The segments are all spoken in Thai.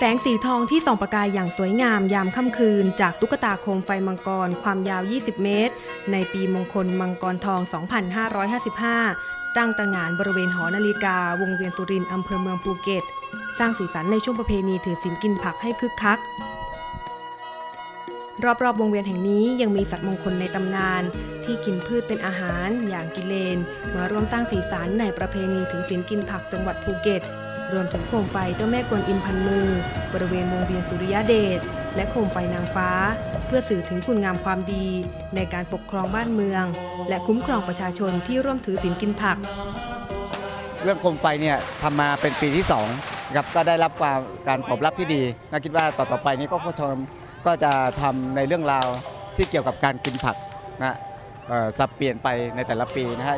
แสงสีทองที่ส่องประกายอย่างสวยงามยามค่ำคืน จากตุ๊กตาโคมไฟมังกร ความยาว 20 เมตร ในปีมงคลมังกรทอง 2555 ตั้งตระหงานบริเวณหอนาฬิกา วงเวียนสุรินทร์อำเภอเมืองภูเก็ต สร้างสีสันในช่วงประเพณีถือศีลกินผักให้คึกคัก รอบๆวงเวียนแห่งนี้ยังมีสัตว์มงคลในตำนาน ที่กินพืชเป็นอาหาร อย่างกิเลน มาร่วมสร้างสีสันในประเพณีถือศีลกินผักจังหวัดภูเก็ต รวมถึงโคมไฟเจ้าแม่กวนอิมพันมือ บริเวณวงเวียนสุริยเดชและโคมไฟนางฟ้า เพื่อสื่อถึงคุณงามความดี ในการปกครองบ้านเมือง และคุ้มครองประชาชนที่ร่วมถือศีลกินผัก เรื่องโคมไฟเนี่ยทำมาเป็นปีที่2นะครับก็ได้รับความการตอบรับที่ดีก็คิดว่าต่อๆไปนี้ก็คงก็จะทำในเรื่องราวที่เกี่ยวกับการกินผักนะสับเปลี่ยนไปในแต่ละปีนะฮะ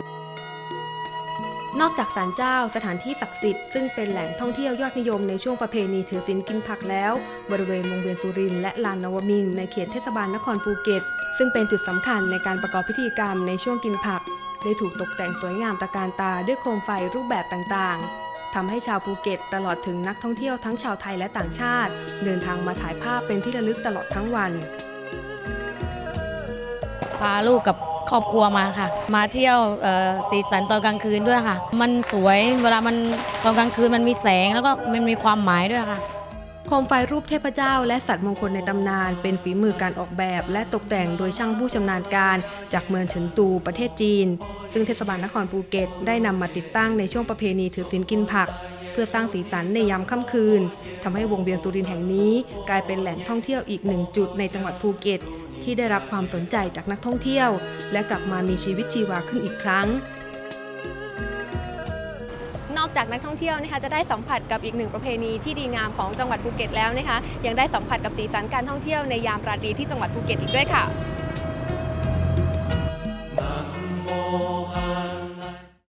นอกจากศาลเจ้าสถานที่ศักดิ์สิทธิ์ซึ่งเป็นแหล่งท่องเที่ยวยอดนิยมในช่วงประเพณีถือศีลกินผักแล้ว บริเวณวงเวียนสุรินและลานนวมินในเขตเทศบาลนครภูเก็ต ซึ่งเป็นจุดสำคัญในการประกอบพิธีกรรมในช่วงกินผัก ได้ถูกตกแต่งสวยงามตะการตาด้วยโคมไฟรูปแบบต่างๆทำให้ชาวภูเก็ต ตลอดถึงนักท่องเที่ยวทั้งชาวไทยและต่างชาติ เดินทางมาถ่ายภาพเป็นที่ระลึกตลอดทั้งวัน พาลูกกับ ครอบครัวมาค่ะ มาเที่ยวสีสันตอนกลางคืนด้วยค่ะ มันสวยเวลามันตอนกลางคืนมันมีแสงแล้วก็มันมีความหมายด้วยค่ะโคมไฟรูปเทพเจ้า และสัตว์มงคลในตำนาน เป็นฝีมือการออกแบบ และตกแต่งโดยช่างผู้ชำนาญการ จากเมืองเฉินตูประเทศจีน ซึ่งเทศบาลนครภูเก็ตได้นำมาติดตั้งในช่วงประเพณีถือศีลกินผัก เพื่อสร้างสีสันในยามค่ำคืนทำให้วงเวียนสุรินแห่งนี้ กลายเป็นแหล่งท่องเที่ยวอีกหนึ่งจุดในจังหวัดภูเก็ต ที่ได้รับความสนใจจากนักท่องเที่ยว และกลับมามีชีวิตชีวาขึ้นอีกครั้ง นอกจากนักท่องเที่ยวนะคะจะได้สัมผัสกับอีกหนึ่งประเพณีที่ดีงามของจังหวัดภูเก็ตแล้วนะคะยังได้สัมผัสกับสีสันการท่องเที่ยวในยามราตรีที่จังหวัดภูเก็ตอีกด้วยค่ะ